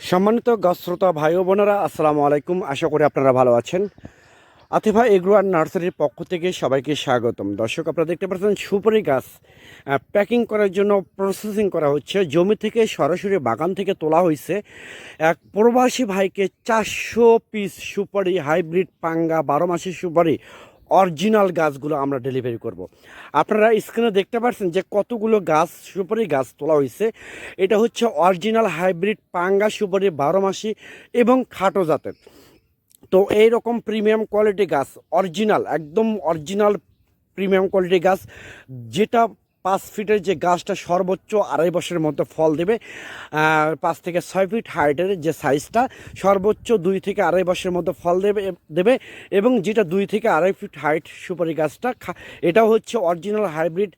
সম্মানিত গাছ শ্রোতা ভাই ও বোনেরা, আসসালামু আলাইকুম। আশা করি আপনারা ভালো আছেন। আতিফা এগ্রো আর নার্সারির পক্ষ থেকে সবাইকে স্বাগতম। দর্শক, আপনারা দেখতে পাচ্ছেন সুপারি গাছ প্যাকিং করার জন্য প্রসেসিং করা হচ্ছে। জমি থেকে সরাসরি বাগান থেকে তোলা হয়েছে। এক প্রবাসী ভাইকে চারশো পিস সুপারি হাইব্রিড পাঙ্গা, বারো মাসের সুপারি অরিজিনাল গাছগুলো আমরা ডেলিভারি করব। আপনারা স্ক্রিনে দেখতে পাচ্ছেন যে কতগুলো গাছ, সুপারি গাছ তোলা হয়েছে এটা হচ্ছে অরিজিনাল হাইব্রিড পাঙ্গা, সুপারি বারো মাসি এবং খাটো জাতের তো এইরকম প্রিমিয়াম কোয়ালিটি গাছ, অরিজিনাল, একদম অরিজিনাল প্রিমিয়াম কোয়ালিটি গাছ, যেটা পাঁচ ফিটের যে গাছটা সর্বোচ্চ আড়াই বছরের মধ্যে ফল দেবে পাঁচ থেকে ছয় ফিট হাইটের যে সাইজটা সর্বোচ্চ দুই থেকে আড়াই বছরের মধ্যে ফল দেবে দেবে এবং যেটা দুই থেকে আড়াই ফিট হাইট সুপারি গাছটা এটাও হচ্ছে অরিজিনাল হাইব্রিড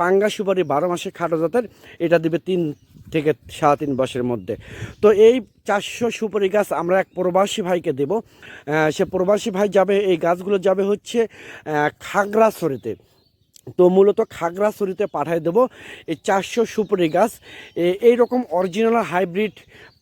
পাঙ্গা সুপারি বারো মাসে খাটো জাতের, এটা দেবে তিন থেকে সাড়ে তিন বছরের মধ্যে। তো এই চারশো সুপারি গাছ আমরা এক প্রবাসী ভাইকে দেব সে প্রবাসী ভাই যাবে, এই গাছগুলো যাবে হচ্ছে খাগড়াছড়িতে। তো মূলত খাগড়াছড়িতে পাঠিয়ে দেবো। এই চারশো সুপারি গাছ, এ- এই রকম অরিজিনাল হাইব্রিড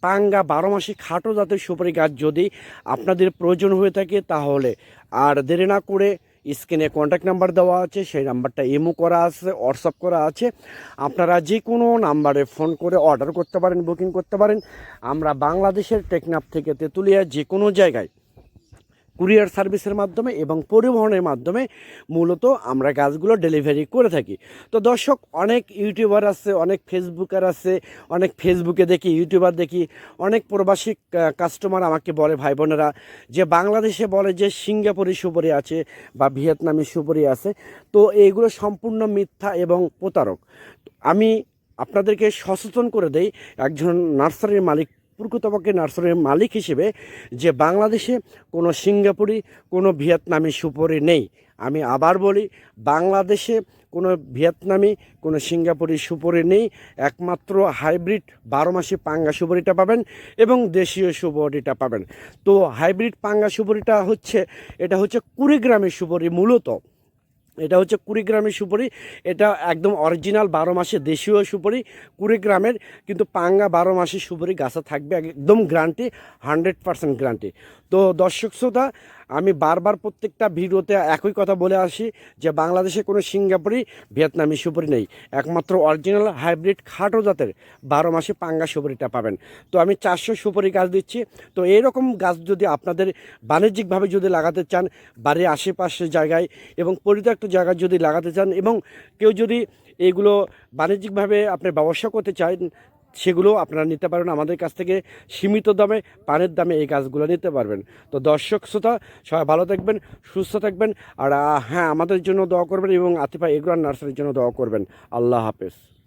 পাঙ্গা বারো মাসে খাটো জাতের সুপারি গাছ যদি আপনাদের প্রয়োজন হয়ে থাকে তাহলে, আর দেরি না করে স্ক্রিনে কন্ট্যাক্ট নাম্বার দেওয়া আছে, সেই নাম্বারটা ইমো করা আছে হোয়াটসঅ্যাপ করা আছে। আপনারা যে কোনো নাম্বারে ফোন করে অর্ডার করতে পারেন বুকিং করতে পারেন। আমরা বাংলাদেশের টেকনাফ থেকে তেঁতুলিয়া যে কোনো জায়গায় কুরিয়ার সার্ভিসের মাধ্যমে এবং পরিবহনের মাধ্যমে মূলত আমরা গাছগুলো ডেলিভারি করে থাকি। তো দর্শক, অনেক ইউটিউবার আছে, অনেক ফেসবুকার আছে, অনেক ফেসবুকে দেখি, ইউটিউবার দেখি, অনেক প্রবাসী কাস্টমার আমাকে বলে, ভাই বোনেরা, যে বাংলাদেশে বলে যে সিঙ্গাপুরি সুপারি আছে বা ভিয়েতনামি সুপারি আছে, তো এইগুলো সম্পূর্ণ মিথ্যা এবং প্রতারক। আমি আপনাদেরকে সচেতন করে দেই, একজন নার্সারির মালিক প্রকৃতপক্ষে নার্সারির মালিক হিসেবে যে বাংলাদেশে কোনো সিঙ্গাপুরি, কোনো ভিয়েতনামি সুপরি নেই। আমি আবার বলি, বাংলাদেশে কোনো ভিয়েতনামি, কোনো সিঙ্গাপুরি সুপরি নেই। একমাত্র হাইব্রিড বারো মাসে পাঙ্গা সুপরিটা পাবেন এবং দেশীয় সুপরিটা পাবেন। তো হাইব্রিড পাঙ্গা সুপরিটা হচ্ছে, এটা হচ্ছে কুড়িগ্রামের সুপরি মূলত। এটা হচ্ছে কুড়িগ্রামের সুপারি। এটা একদম অরিজিনাল বারো মাসে দেশীয় সুপারি, কুড়িগ্রামের। কিন্তু পাঙ্গা বারো মাসের সুপারি গাছা থাকবে, একদম গ্রান্টি হান্ড্রেড পার্সেন্ট গ্রান্টি তো দর্শক শ্রোতা আমি বারবার প্রত্যেকটা ভিডিওতে একই কথা বলে আসি যে বাংলাদেশে কোনো সিঙ্গাপুরি, ভিয়েতনামি সুপারি নেই। একমাত্র অরিজিনাল হাইব্রিড খাটো জাতের বারো মাসে পাঙ্গা সুপুরিটা পাবেন। তো আমি চারশো সুপারি গাছ দিচ্ছি। তো এইরকম গাছ যদি আপনাদের বাণিজ্যিকভাবে যদি লাগাতে চান, বাড়ির আশেপাশের জায়গায় এবং পরিত্যক্ত জায়গায় যদি লাগাতে চান এবং কেউ যদি এগুলো বাণিজ্যিকভাবে আপনি ব্যবসা করতে চান সেগুলো আপনারা নিতে পারবেন আমাদের কাছ থেকে সীমিত দামে, পানের দামে এই গাছগুলো নিতে পারবেন। তো দর্শক, শ্রোতা, সবাই ভালো থাকবেন, সুস্থ থাকবেন। আর হ্যাঁ আমাদের জন্য দোয়া করবেন এবং আতিফা এগ্রান নার্সারির জন্য দোয়া করবেন। আল্লাহ হাফেজ।